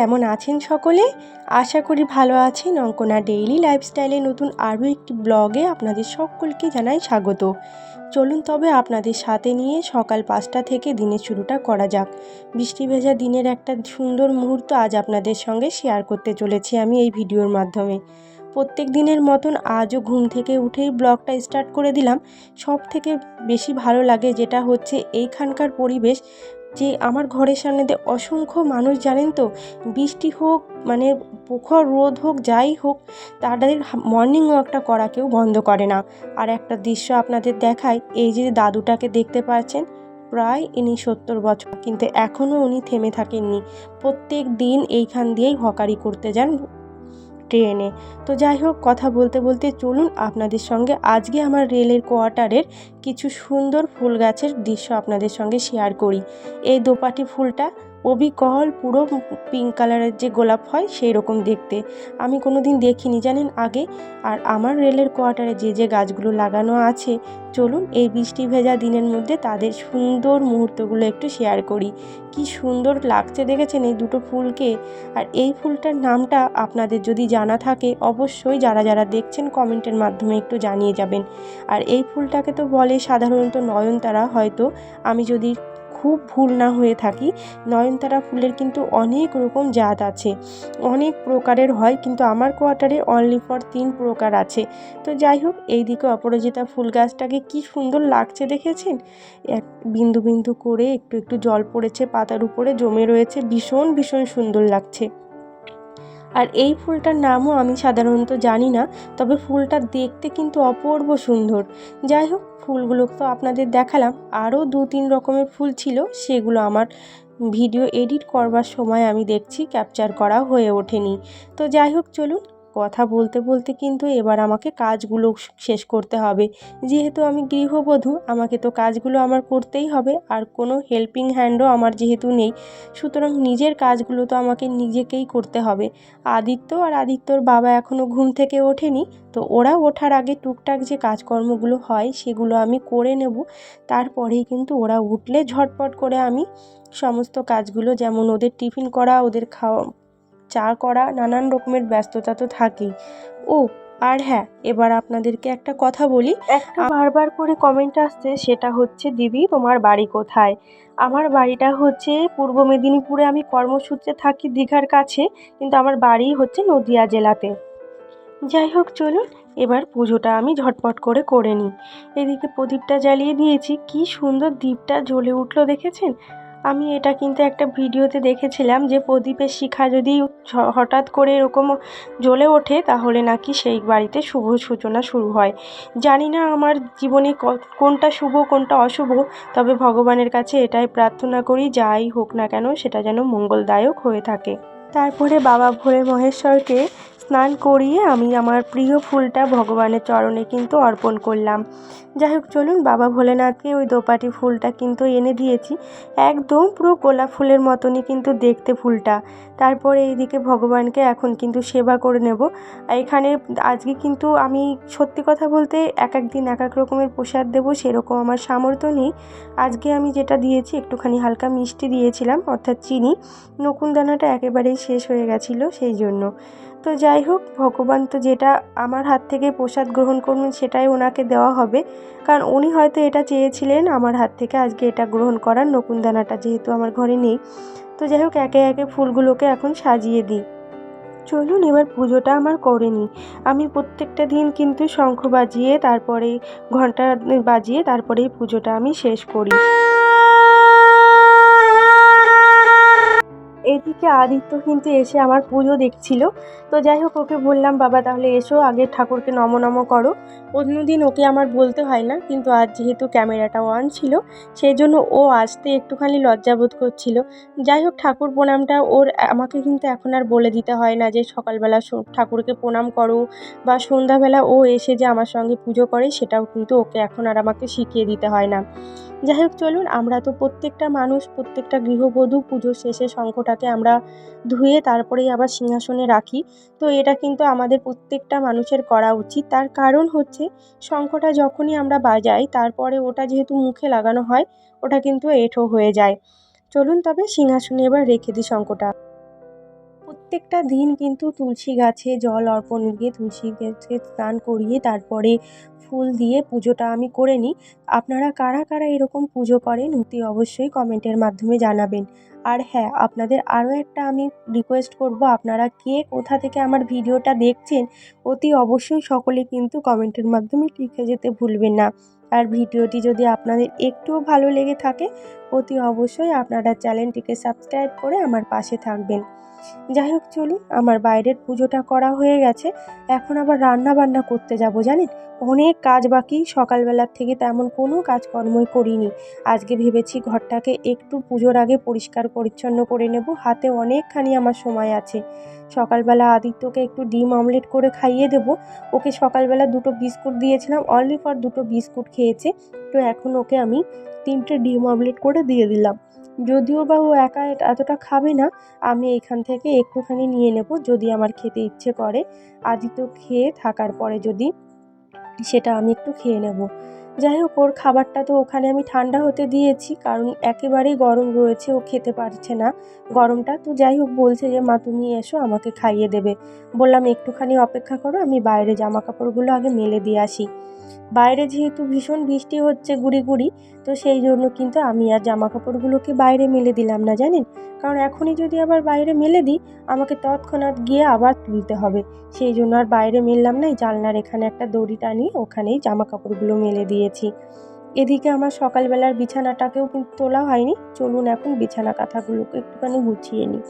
কেমন আছেন সকলে? আশা করি ভালো আছেন। অঙ্কনা ডেইলি লাইফস্টাইলে নতুন আরও একটি ব্লগে আপনাদের সকলকে জানাই স্বাগত। চলুন তবে আপনাদের সাথে নিয়ে সকাল পাঁচটা থেকে দিনের শুরুটা করা যাক। বৃষ্টি ভেজা দিনের একটা সুন্দর মুহূর্ত আজ আপনাদের সঙ্গে শেয়ার করতে চলেছি আমি এই ভিডিওর মাধ্যমে। প্রত্যেক দিনের মতন আজও ঘুম থেকে উঠেই ব্লগটা স্টার্ট করে দিলাম। সব থেকে বেশি ভালো লাগে যেটা হচ্ছে এইখানকার পরিবেশ যে আমার ঘরের সামনে দিয়ে অসংখ্য মানুষ, জানেন তো? বৃষ্টি হোক মানে প্রখর রোদ হোক, যাই হোক, তাদের মর্নিং ওয়াকটা করা কেউ বন্ধ করে না। আর একটা দৃশ্য আপনাদের দেখায় এই যে দাদুটাকে দেখতে পাচ্ছেন, প্রায় ইনি সত্তর বছর, কিন্তু এখনও উনি থেমে থাকেননি। প্রত্যেক দিন এইখান দিয়েই হকারি করতে যান। ট্রেনে তো যাই হোক, কথা বলতে বলতে চলুন আপনাদের সঙ্গে আজকে আমার রেলের কোয়ার্টারের কিছু সুন্দর ফুল গাছের দৃশ্য আপনাদের সঙ্গে শেয়ার করি। এই দোপাটি ফুলটা অবিকল পুরো পিঙ্ক কালারের যে গোলাপ হয় সেই রকম দেখতে। আমি কোনো দিন দেখিনি, জানেন আগে? আর আমার রেলের কোয়ার্টারে যে যে গাছগুলো লাগানো আছে, চলুন এই বৃষ্টি ভেজা দিনের মধ্যে তাদের সুন্দর মুহূর্তগুলো একটু শেয়ার করি। কি সুন্দর লাগছে দেখেছেন এই দুটো ফুলকে? আর এই ফুলটার নামটা আপনাদের যদি জানা থাকে, অবশ্যই যারা যারা দেখছেন কমেন্টের মাধ্যমে একটু জানিয়ে যাবেন। আর এই ফুলটাকে তো বলে সাধারণত নয়নতারা, হয়তো। আমি যদি খুব ভুল না হয়ে থাকি। নয়নতারা ফুলের কিন্তু অনেক রকম জাত আছে। অনেক প্রকারের হয়, কিন্তু আমার কোয়ার্টারে অনলি ফর তিন প্রকার আছে। তো যাই হোক এই দিকে অপরাজিতা ফুল গাছটাকে কি সুন্দর লাগছে দেখেছেন? এক বিন্দু বিন্দু করে একটু একটু জল পড়েছে, পাতার উপরে জমে রয়েছে, ভীষণ ভীষণ সুন্দর লাগছে। আর এই ফুলটার নামও আমি সাধারণত জানি না, তবে ফুলটা দেখতে কিন্তু অপূর্ব সুন্দর। যাই হোক, ফুলগুলো তো আপনাদের দেখালাম। আরও দু তিন রকমের ফুল ছিল, সেগুলো আমার ভিডিও এডিট করবার সময় আমি দেখছি, ক্যাপচার করা হয়ে ওঠেনি। তো যাই হোক, চলুন কথা বলতে বলতে কিন্তু এবার আমাকে কাজগুলো শেষ করতে হবে। যেহেতু আমি গৃহবধূ, আমাকে তো কাজগুলো আমার করতেই হবে আর কোনো হেল্পিং হ্যান্ডও আমার যেহেতু নেই, সুতরাং নিজের কাজগুলো তো আমাকে নিজেকেই করতে হবে। আদিত্য আর আদিত্যর বাবা এখনও ঘুম থেকে ওঠেনি, তো ওরা ওঠার আগে টুকটাক যে কাজকর্মগুলো হয় সেগুলো আমি করে নেব। তারপরেই কিন্তু ওরা উঠলে ঝটপট করে আমি সমস্ত কাজগুলো, যেমন ওদের টিফিন করা, ওদের খাওয়া চা করা নানান রকমের ব্যস্ততা তো থাকেই। ও, আর হ্যাঁ এবার আপনাদেরকে একটা কথা বলি। একটা বারবার করে কমেন্ট আসছে, সেটা হচ্ছে, দিদি, তোমার বাড়ি কোথায়? আমার বাড়িটা হচ্ছে, পূর্ব মেদিনীপুরে আমি কর্মসূত্রে থাকি দীঘার কাছে, কিন্তু আমার বাড়ি হচ্ছে নদিয়া জেলাতে। যাই হোক, চলুন, এবার পুজোটা আমি ঝটপট করে করে নিই। এদিকে প্রদীপটা জ্বালিয়ে দিয়েছি, কি সুন্দর দ্বীপটা জ্বলে উঠল, দেখেছেন? আমি এটা কিন্তু একটা ভিডিওতে দেখেছিলাম যে প্রদীপের শিখা যদি হঠাৎ করে এরকম জ্বলে ওঠে, তাহলে নাকি সেই বাড়িতে শুভ সূচনা শুরু হয়। জানি না আমার জীবনে কোনটা শুভ, কোনটা অশুভ, তবে ভগবানের কাছে এটাই প্রার্থনা করি, যাই হোক না কেন, সেটা যেন মঙ্গলদায়ক হয়ে থাকে। তারপরে বাবা ভোলে মহেশ্বরকে স্নান করিয়ে আমি আমার প্রিয় ফুলটা ভগবানের চরণে কিন্তু অর্পণ করলাম। যাই হোক, চলুন বাবা ভোলেনাথকে ওই দোপাটি ফুলটা কিন্তু এনে দিয়েছি। একদম পুরো গোলাপ ফুলের মতনই কিন্তু দেখতে ফুলটা। তারপরে এইদিকে ভগবানকে এখন কিন্তু সেবা করে নেব। এখানে আজকে কিন্তু আমি সত্যি কথা বলতে এক এক দিন এক এক রকমের প্রসাদ দেবো, সেরকম আমার সামর্থ্য নেই। আজকে আমি যেটা দিয়েছি, একটুখানি হালকা মিষ্টি দিয়েছিলাম, অর্থাৎ চিনি। নকুনদানাটা একেবারেই শেষ হয়ে গেছিল, সেই জন্য। তো যাই হোক, ভগবান তো যেটা আমার হাত থেকে প্রসাদ গ্রহণ করবেন সেটাই ওনাকে দেওয়া হবে। কারণ উনি হয়তো এটা চেয়েছিলেন আমার হাত থেকে আজকে এটা গ্রহণ করার নকুনদানাটা যেহেতু আমার ঘরে নেই। তো যাই হোক, একে একে ফুলগুলোকে এখন সাজিয়ে দিই। চলুন, এবার পুজোটা আমার করে নিই। আমি প্রত্যেকটা দিন কিন্তু শঙ্খ বাজিয়ে তারপরে ঘণ্টা বাজিয়ে, তারপরেই পুজোটা আমি শেষ করি। এদিকে আদিত্য কিন্তু এসে আমার পুজো দেখছিল। তো যাই হোক, ওকে বললাম, বাবা, তাহলে এসো, আগে ঠাকুরকে নম নম করো। অন্যদিন ওকে আমার বলতে হয় না, কিন্তু আজ যেহেতু ক্যামেরাটা অন ছিল সেই জন্য ও আসতে একটুখানি লজ্জাবোধ করছিল। যাই হোক, ঠাকুর প্রণামটা ওর আমাকে কিন্তু এখন আর বলে দিতে হয় না যে সকালবেলা ঠাকুরকে প্রণাম করো বা সন্ধ্যাবেলা ও এসে যে আমার সঙ্গে পুজো করে, সেটাও কিন্তু ওকে এখন আর আমাকে শিখিয়ে দিতে হয় না। যাই হোক, চলুন, আমরা তো প্রত্যেকটা মানুষ, প্রত্যেকটা গৃহবধূ পুজোর শেষে শঙ্খটাকে আমরা ধুয়ে তারপরেই আবার সিংহাসনে রাখি। তো এটা কিন্তু আমাদের প্রত্যেকটা মানুষের করা উচিত। তার কারণ হচ্ছে শঙ্খটা যখনই আমরা বাজাই, তারপরে ওটা যেহেতু মুখে লাগানো হয়, ওটা কিন্তু এঁঠো হয়ে যায়। চলুন তবে সিংহাসনে এবার রেখে দিই শঙ্খটা। প্রত্যেকটা দিন কিন্তু তুলসী গাছে জল অর্পণ দিয়ে তুলসী গাছে স্নান করিয়ে তারপরে ফুল দিয়ে পুজোটা আমি করে নিই। আপনারা কারা কারা এরকম পুজো করেন অতি অবশ্যই কমেন্টের মাধ্যমে জানাবেন। আর হ্যাঁ আপনাদের আরও একটা আমি রিকোয়েস্ট করব, আপনারা কে কোথা থেকে আমার ভিডিওটা দেখছেন অতি অবশ্যই সকলে কিন্তু কমেন্টের মাধ্যমে লিখে যেতে ভুলবেন না। আর ভিডিওটি যদি আপনাদের একটুও ভালো লেগে থাকে, অতি অবশ্যই আপনারা চ্যানেলটিকে সাবস্ক্রাইব করে আমার পাশে থাকবেন। যাই হোক, চলুন, আমার বাইরের পুজোটা করা হয়ে গেছে। এখন আবার রান্না বান্না করতে যাব, জানেন? অনেক কাজ বাকি, সকালবেলার থেকে তেমন কোনো কাজকর্মই করিনি। আজকে ভেবেছি ঘরটাকে একটু পুজোর আগে পরিষ্কার পরিচ্ছন্ন করে নেব, হাতে অনেকখানি আমার সময় আছে। সকালবেলা আদিত্যকে একটু ডিম অমলেট করে খাইয়ে দেব। ওকে সকালবেলা দুটো বিস্কুট দিয়েছিলাম অনলি ফর দুটো বিস্কুট খেয়েছে। তো এখন ওকে আমি তিনটে ডিম অমলেট করে দিয়ে দিলাম। যদিও বা ও একা এতটা খাবে না, আমি এখান থেকে একটুখানি নিয়ে নেব যদি আমার খেতে ইচ্ছে করে। আদিত্য খেয়ে থাকার পরে যদি সেটা আমি একটু খেয়ে নেব। যাই হোক, ওর খাবারটা তো ওখানে আমি ঠান্ডা হতে দিয়েছি, কারণ একেবারেই গরম রয়েছে, ও খেতে পারছে না। গরমটা তো যাই হোক, বলছে যে, মা, তুমি এসো, আমাকে খাইয়ে দেবে। বললাম, একটুখানি অপেক্ষা করো, আমি বাইরে জামা কাপড়গুলো আগে মেলে দিয়ে আসি। বাইরে যেহেতু ভীষণ বৃষ্টি হচ্ছে, গুড়ি গুড়ি তো সেই জন্য কিন্তু আমি আর জামা কাপড়গুলোকে বাইরে মেলে দিলাম না, জানেন? কারণ এখনই যদি আবার বাইরে মেলে দিই, আমাকে তৎক্ষণাৎ গিয়ে আবার তুলতে হবে। সেই জন্য আর বাইরে মেললাম না জানলার এখানে একটা দড়ি টানিয়ে ওখানেই জামা কাপড়গুলো মেলে দিয়েছি। এদিকে আমার সকালবেলার বিছানাটাকেও কিন্তু তোলা হয়নি। চলুন এখন বিছানা কাঁথাগুলোকে একটুখানি গুছিয়ে নিই।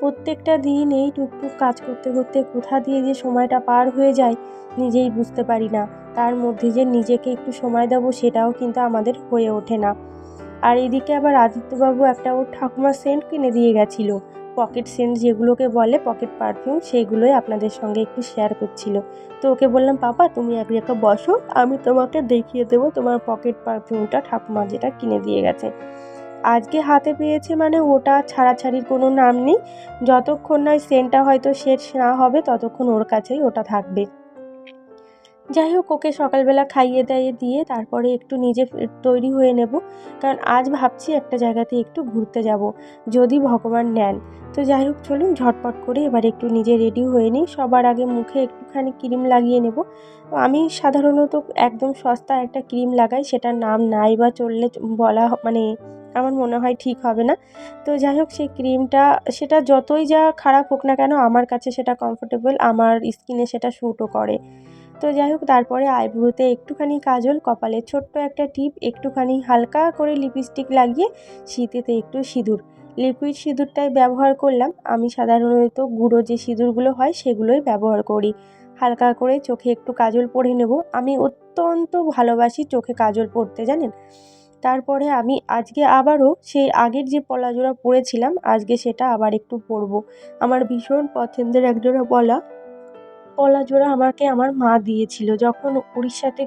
প্রত্যেকটা দিন এই টুকটুক কাজ করতে করতে কোথা দিয়ে যে সময়টা পার হয়ে যায় নিজেই বুঝতে পারি না। তার মধ্যে যে নিজেকে একটু সময় দেবো সেটাও কিন্তু আমাদের হয়ে ওঠে না। আর এদিকে আবার আদিত্যবাবু একটা ওর ঠাকুমার সেন্ট কিনে দিয়ে গেছিল। পকেট সেন্ট যেগুলোকে বলে পকেট পারফিউম সেইগুলোই আপনাদের সঙ্গে একটু শেয়ার করছিল। তো ওকে বললাম, পাপা, তুমি এক জায়গা বসো, আমি তোমাকে দেখিয়ে দেবো তোমার পকেট পারফিউমটা ঠাকুমা যেটা কিনে দিয়ে গেছে। আজকে হাতে পেয়েছে মানে ওটা ছাড়াছাড়ির কোনো নাম নেই। যতক্ষণ নয় সেন্টটা হয়তো শেষ না হবে, ততক্ষণ ওর কাছেই ওটা থাকবে। যাই হোক, ওকে সকালবেলা খাইয়ে দাইয়ে দিয়ে তারপরে একটু নিজে তৈরি হয়ে নেব। কারণ আজ ভাবছি একটা জায়গাতে একটু ঘুরতে যাব, যদি ভগবান নেন। তো যাই হোক, চলুন ঝটপট করে এবার একটু নিজে রেডি হয়ে নিই। সবার আগে মুখে একটুখানি ক্রিম লাগিয়ে নেব। আমি সাধারণত একদম সস্তা একটা ক্রিম লাগাই, সেটার নাম নাই বা চললে বলা মানে আমার মনে হয় ঠিক হবে না। তো যাই হোক, সেই ক্রিমটা, সেটা যতই যা খারাপ হোক না কেন, আমার কাছে সেটা কমফোর্টেবল আমার স্কিনে সেটা শ্যুটও করে। তো যাই হোক, তারপরে আইব্রোতে একটুখানি কাজল, কপালে ছোট্ট একটা টিপ, একটুখানি হালকা করে লিপস্টিক লাগিয়ে শীতেতে একটু সিঁদুর। লিকুইড সিঁদুরটাই ব্যবহার করলাম। আমি সাধারণত গুঁড়ো যে সিঁদুরগুলো হয়, সেগুলোই ব্যবহার করি। হালকা করে চোখে একটু কাজল পরে নেব। আমি অত্যন্ত ভালোবাসি চোখে কাজল পরতে, জানেন? তারপরে আমি আজকে আবারও সেই আগের যে পলাজোড়া পরেছিলাম, আজকে সেটা আবার একটু পরবো। আমার ভীষণ পছন্দের একজোড়া পলা পলা জোড়া আমাকে আমার মা দিয়েছিল। যখন উড়িষ্যাতে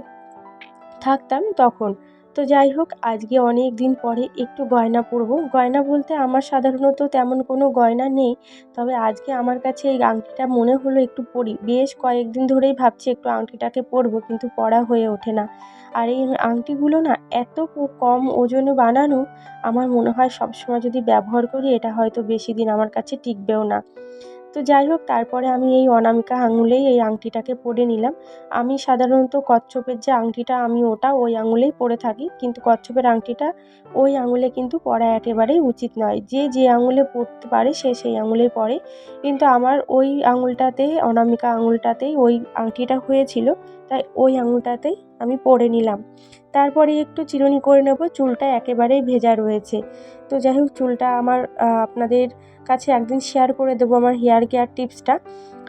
থাকতাম তখন। তো যাই হোক, আজকে অনেক দিন পরে একটু গয়না পরবো। গয়না বলতে আমার সাধারণত তেমন কোনো গয়না নেই, তবে আজকে আমার কাছে এই আংটিটা মনে হলো একটু পরি। বেশ কয়েকদিন ধরেই ভাবছি একটু আংটিটাকে পরবো, কিন্তু পরা হয়ে ওঠে না। আর এই আংটিগুলো না এত কম ওজনে বানানো, আমার মনে হয় সবসময় যদি ব্যবহার করি, এটা হয়তো বেশি দিন আমার কাছে টিকবেও না। তো যাই হোক, তারপরে আমি এই অনামিকা আঙুলেই এই আংটিটাকে পরে নিলাম। আমি সাধারণত কচ্ছপের যে আংটিটা, আমি ওটা ওই আঙুলেই পরে থাকি। কিন্তু কচ্ছপের আংটিটা ওই আঙুলে কিন্তু পরা একেবারেই উচিত নয়। যে যে আঙুলে পরতে পারে, সে সেই আঙুলেই পরে। কিন্তু আমার ওই আঙুলটাতে, অনামিকা আঙুলটাতেই ওই আংটিটা হয়েছিল। তাই ওই আঙুলটাতেই আমি পরে নিলাম। তারপরে একটু চিরুনি করে নেব। চুলটা একেবারেই ভেজা রয়েছে। তো যাই হোক, চুলটা আমার আপনাদের কাছে একদিন শেয়ার করে দেবো আমার হেয়ার কেয়ার টিপসটা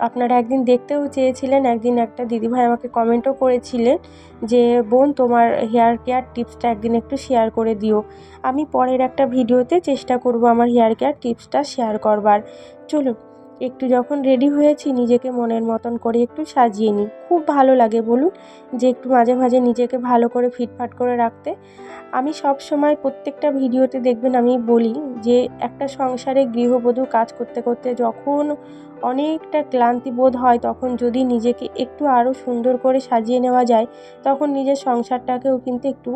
আপনারা একদিন দেখতেও চেয়েছিলেন, একদিন একটা দিদিভাই আমাকে কমেন্টও করেছিলেন যে, বোন, তোমার হেয়ার কেয়ার টিপসটা একদিন একটু শেয়ার করে দিও। আমি পরের একটা ভিডিওতে চেষ্টা করব আমার হেয়ার কেয়ার টিপসটা শেয়ার করবার। চলুন। একটু যখন রেডি হয়েছি, নিজেকে মনের মতন করে একটু সাজিয়ে নিই। খুব ভালো লাগে বলুন যে, একটু মাঝে মাঝে নিজেকে ভালো করে ফিটফাট করে রাখতে। আমি সব সময় প্রত্যেকটা ভিডিওতে দেখবেন আমি বলি যে, একটা সংসারে গৃহবধূ কাজ করতে করতে যখন অনেকটা ক্লান্তি বোধ হয়, তখন যদি নিজেকে একটু আরও সুন্দর করে সাজিয়ে নেওয়া যায়, তখন নিজের সংসারটাকেও কিন্তু একটু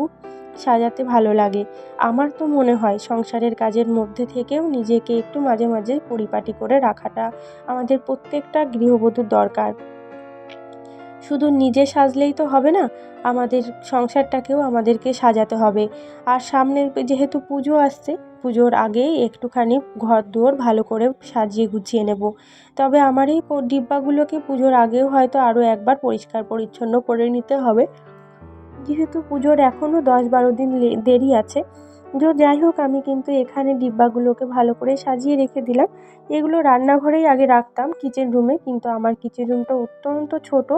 সাজাতে ভালো লাগে। আমার তো মনে হয় সংসারের কাজের মধ্যে থেকেও নিজেকে একটু মাঝে মাঝে পরিপাটি করে রাখাটা আমাদের প্রত্যেকটা গৃহবধূর দরকার। শুধু নিজে সাজলেই তো হবে না, আমাদের সংসারটাকেও আমাদেরকে সাজাতে হবে। আর সামনে যেহেতু পুজো আসছে, পুজোর আগেই একটুখানি ঘর দুয়ার ভালো করে সাজিয়ে গুছিয়ে নেব। তবে আমার এই ডিব্বাগুলোকে পুজোর আগেও হয়তো আরও একবার পরিষ্কার পরিচ্ছন্ন করে নিতে হবে। যেহেতু পুজোর এখনও দশ বারো দিন দেরি আছে যো যাই হোক আমি কিন্তু এখানে ডিব্বাগুলোকে ভালো করে সাজিয়ে রেখে দিলাম। এগুলো রান্নাঘরেই আগে রাখতাম কিচেন রুমে কিন্তু আমার কিচেন রুমটা অত্যন্ত ছোট,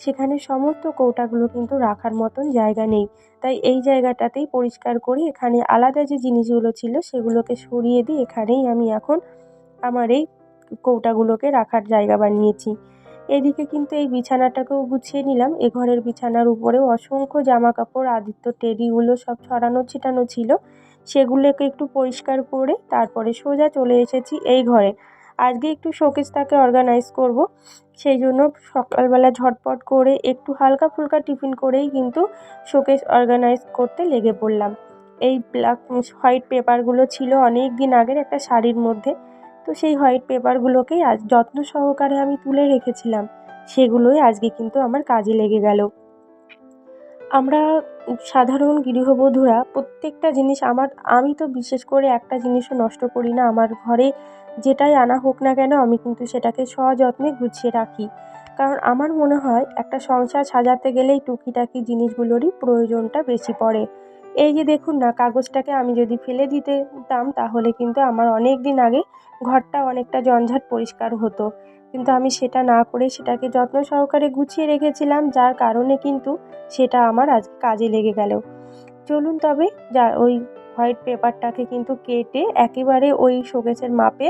সেখানে সমস্ত কৌটাগুলো কিন্তু রাখার মতন জায়গা নেই। তাই এই জায়গাটাতেই পরিষ্কার করে এখানে আলাদা যে জিনিসগুলো ছিল সেগুলোকে সরিয়ে দিয়ে এখানেই আমি এখন আমার এই কৌটাগুলোকে রাখার জায়গা বানিয়েছি। এদিকে কিন্তু এই বিছানাটাকেও গুছিয়ে নিলাম। এ ঘরের বিছানার উপরেও অসংখ্য জামা কাপড় আদিত্য টেডিগুলো সব ছড়ানো ছিটানো ছিল। সেগুলোকে একটু পরিষ্কার করে তারপরে সোজা চলে এসেছি এই ঘরে। আজকে একটু শোকেসটাকে অর্গানাইজ করব। সেই জন্য সকালবেলা ঝটপট করে একটু হালকা ফুলকা টিফিন করেই কিন্তু শোকেস অর্গানাইজ করতে লেগে পড়লাম। এই ব্ল্যাক হোয়াইট পেপারগুলো ছিল অনেক দিন আগের একটা শাড়ির মধ্যে। তো সেই হোয়াইট পেপারগুলোকেই আজ যত্ন সহকারে আমি তুলে রেখেছিলাম। সেগুলোই আজকে কিন্তু আমার কাজে লেগে গেল। আমরা সাধারণ গৃহবধূরা প্রত্যেকটা জিনিস আমার, আমি তো বিশেষ করে একটা জিনিসও নষ্ট করি না। আমার ঘরে যেটাই আনা হোক না কেন আমি কিন্তু সেটাকে সযত্নে গুছিয়ে রাখি। কারণ আমার মনে হয় একটা সংসার সাজাতে গেলেই টুকিটাকি জিনিসগুলোরই প্রয়োজনটা বেশি পড়ে। এই যে দেখুন না, কাগজটাকে আমি যদি ফেলে দিতে দিতাম, তাহলে কিন্তু আমার অনেক দিন আগে ঘরটা অনেকটা জঞ্ঝাট পরিষ্কার হতো। কিন্তু আমি সেটা না করে সেটাকে যত্ন সহকারে গুছিয়ে রেখেছিলাম, যার কারণে কিন্তু সেটা আমার আজ কাজে লেগে গেল। চলুন তবে, যা ওই হোয়াইট পেপারটাকে কিন্তু কেটে একেবারে ওই শোকেসের মাপে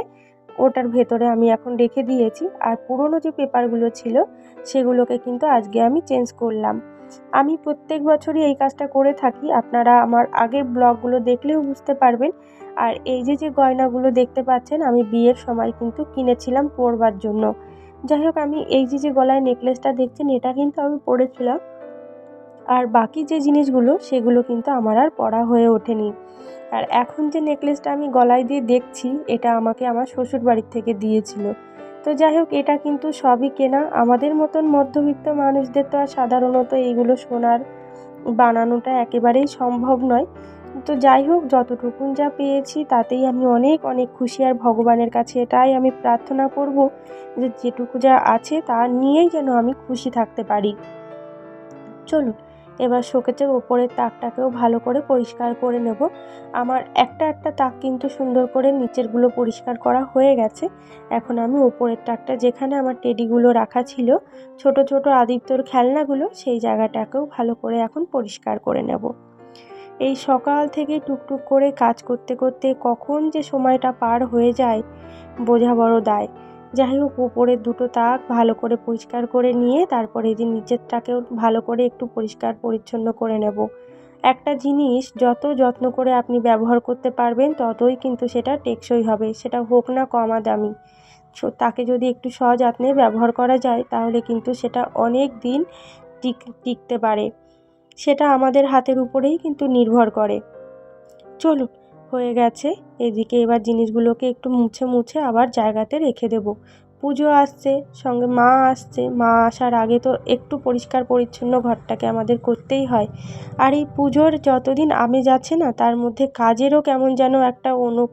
ওটার ভেতরে আমি এখন রেখে দিয়েছি। আর পুরনো যে পেপারগুলো ছিল, সেগুলোকে কিন্তু আজকে আমি চেঞ্জ করলাম। আমি প্রত্যেক বছরই এই কাজটা করে থাকি। আপনারা আমার আগের ব্লগগুলো দেখলেও বুঝতে পারবেন। আর এই যে যে গয়নাগুলো দেখতে পাচ্ছেন, আমি বিয়ের সময় কিন্তু কিনেছিলাম পরবার জন্য। যাই হোক, আমি এই যে যে গলায় নেকলেসটা দেখছেন, এটা কিন্তু আমি পরেছিলাম। আর বাকি যে জিনিসগুলো, সেগুলো কিন্তু আমার আর পড়া হয়ে ওঠেনি। আর এখন যে নেকলেসটা আমি গলায় দিয়ে দেখছি, এটা আমাকে আমার শ্বশুর বাড়ির থেকে দিয়েছিল। তো যাই হোক, এটা কিন্তু সবই কেনা। আমাদের মতন মধ্যবিত্ত মানুষদের তো আর সাধারণত এইগুলো সোনার বানানোটা একেবারেই সম্ভব নয়। তো যাই হোক, যতটুকুন যা পেয়েছি, তাতেই আমি অনেক অনেক খুশি। আর ভগবানের কাছে এটাই আমি প্রার্থনা করব যে যেটুকু যা আছে, তা নিয়েই যেন আমি খুশি থাকতে পারি। চলুন এবার শোকেজের ওপরের তাকটাকেও ভালো করে পরিষ্কার করে নেব। আমার একটা একটা তাক কিন্তু সুন্দর করে নিচেরগুলো পরিষ্কার করা হয়ে গেছে। এখন আমি ওপরের তাকটা যেখানে আমার টেডিগুলো রাখা ছিল, ছোট ছোট আদিত্যর খেলনাগুলো সেই জায়গাটাকেও ভালো করে এখন পরিষ্কার করে নেব। এই সকাল থেকে টুকটুক করে কাজ করতে করতে কখন যে সময়টা পার হয়ে যায়, বোঝা বড় দায়। যাই হোক উপরের দুটো তাক ভালো করে পরিষ্কার করে নিয়ে তারপরে এই যে নিচেরটাকেও ভালো করে একটু পরিষ্কার পরিচ্ছন্ন করে নেব। একটা জিনিস যত যত্ন করে আপনি ব্যবহার করতে পারবেন, ততই কিন্তু সেটা টেকসই হবে। সেটা হোক না কমা দামি। তাকে যদি একটু সযত্নে ব্যবহার করা যায়, তাহলে কিন্তু সেটা অনেক দিন টিক, টিকতে পারে। সেটা আমাদের হাতের উপরেই কিন্তু নির্ভর করে। চলুন হয়ে গেছে। এদিকে এবার জিনিসগুলোকে একটু মুছে মুছে আবার জায়গাতে রেখে দেব। পুজো আসছে, সঙ্গে মা আসছে। মা আসার আগে তো একটু পরিষ্কার পরিচ্ছন্ন ঘরটাকে আমাদের করতেই হয়। আর এই পুজোর যতদিন আমেজ আছে না, তার মধ্যে কাজেরও কেমন যেন একটা অনু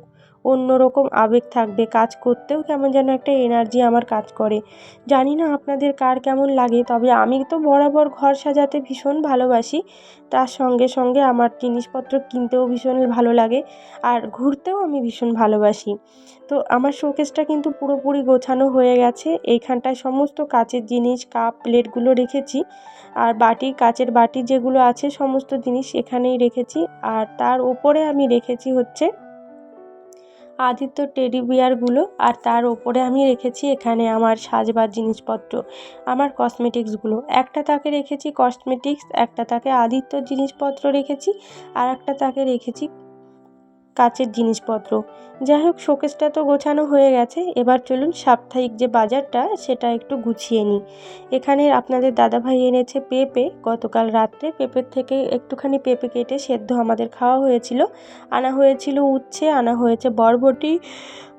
অন্যরকম আবেগ থাকবে কাজ করতেও কেমন যেন একটা এনার্জি আমার কাজ করে। জানি না আপনাদের কার কেমন লাগে, তবে আমি তো বরাবর ঘর সাজাতে ভীষণ ভালোবাসি। তার সঙ্গে সঙ্গে আমার জিনিসপত্র কিনতেও ভীষণ ভালো লাগে আর ঘুরতেও আমি ভীষণ ভালোবাসি। তো আমার শোকেসটা কিন্তু পুরোপুরি গোছানো হয়ে গেছে। এইখানটায় সমস্ত কাচের জিনিস, কাপ, প্লেটগুলো রেখেছি আর বাটি, কাচের বাটি যেগুলো আছে সমস্ত জিনিস এখানেই রেখেছি। আর তার ওপরে আমি রেখেছি হচ্ছে আদিত্য টেডি বিয়ারগুলো আর তার ওপরে আমি রেখেছি এখানে আমার সাজবার জিনিসপত্র, আমার কসমেটিক্সগুলো। একটা তাকে রেখেছি কসমেটিক্স, একটা তাকে আদিত্যর জিনিসপত্র রেখেছি, আর একটা তাকে রেখেছি কাচের জিনিসপত্র। যাই হোক শোকেসটা তো গোছানো হয়ে গেছে। এবার চলুন সাপ্তাহিক যে বাজারটা, সেটা একটু গুছিয়ে নিই। এখানে আপনাদের দাদাভাই এনেছে পেঁপে। গতকাল রাত্রে পেঁপের থেকে একটুখানি পেঁপে কেটে সেদ্ধ আমাদের খাওয়া হয়েছিল। আনা হয়েছিল উচ্ছে, আনা হয়েছে বরবটি,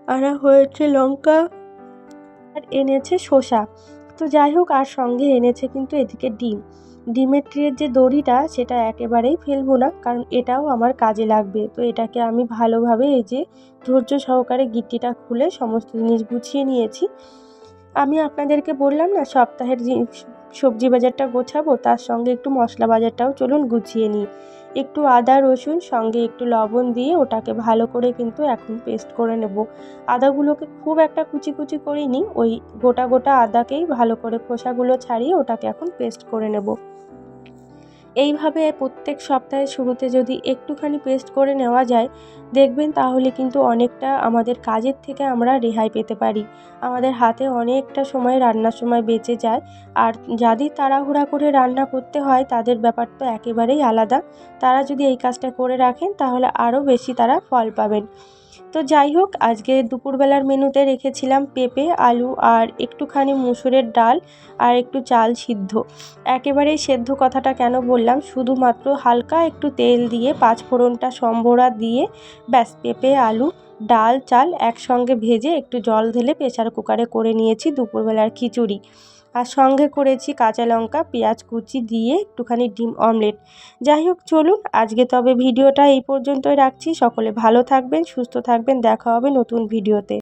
আনা হয়েছে লঙ্কা, আর এনেছে শসা। তো যাই হোক আর সঙ্গে এনেছে কিন্তু এদিকে ডিম। ডিমের ট্রের যে দড়িটা, সেটা একেবারেই ফেলব না, কারণ এটাও আমার কাজে লাগবে। তো এটাকে আমি ভালোভাবে এই যে ধৈর্য সহকারে গিট্টিটা খুলে সমস্ত জিনিস গুছিয়ে নিয়েছি। আমি আপনাদেরকে বললাম না, সপ্তাহের সবজি বাজারটা গোছাবো, তার সঙ্গে একটু মশলা বাজারটাও চলুন গুছিয়ে নিই। একটু আদা, রসুন, সঙ্গে একটু লবণ দিয়ে ওটাকে ভালো করে কিন্তু এখন পেস্ট করে নেব। আদাগুলোকে খুব একটা কুচি কুচি করিনি, ওই গোটা গোটা আদাকেই ভালো করে খোসাগুলো ছাড়িয়ে ওটাকে এখন পেস্ট করে নেব। এইভাবে প্রত্যেক সপ্তাহের শুরুতে যদি একটুখানি পেস্ট করে নেওয়া যায়, দেখবেন তাহলে কিন্তু অনেকটা আমাদের কাজের থেকে আমরা রেহাই পেতে পারি। আমাদের হাতে অনেকটা সময় রান্নার সময় বেঁচে যায়। আর যাদের তাড়াহুড়া করে রান্না করতে হয়, তাদের ব্যাপার তো একেবারেই আলাদা। তারা যদি এই কাজটা করে রাখেন, তাহলে আরও বেশি তারা ফল পাবেন। তো যাই হোক, আজকে দুপুরবেলার মেনুতে রেখেছিলাম পেঁপে, আলু আর একটুখানি মুসুরের ডাল আর একটু চাল সিদ্ধ। একেবারেই সেদ্ধ কথাটা কেন বললাম? শুধুমাত্র হালকা একটু তেল দিয়ে পাঁচফোড়নটা সম্বরা দিয়ে ব্যাস, পেঁপে, আলু, ডাল, চাল একসঙ্গে ভেজে একটু জল ঢেলে প্রেসার কুকারে করে নিয়েছি দুপুরবেলার খিচুড়ি। আর সঙ্গে করেছি কাঁচা লঙ্কা, পেঁয়াজ কুচি দিয়ে একটুখানি ডিম অমলেট। যাই হোক, চলুন, আজকে তবে ভিডিওটা এই পর্যন্তই রাখছি। সকলে ভালো থাকবেন, সুস্থ থাকবেন। দেখা হবে নতুন ভিডিওতে।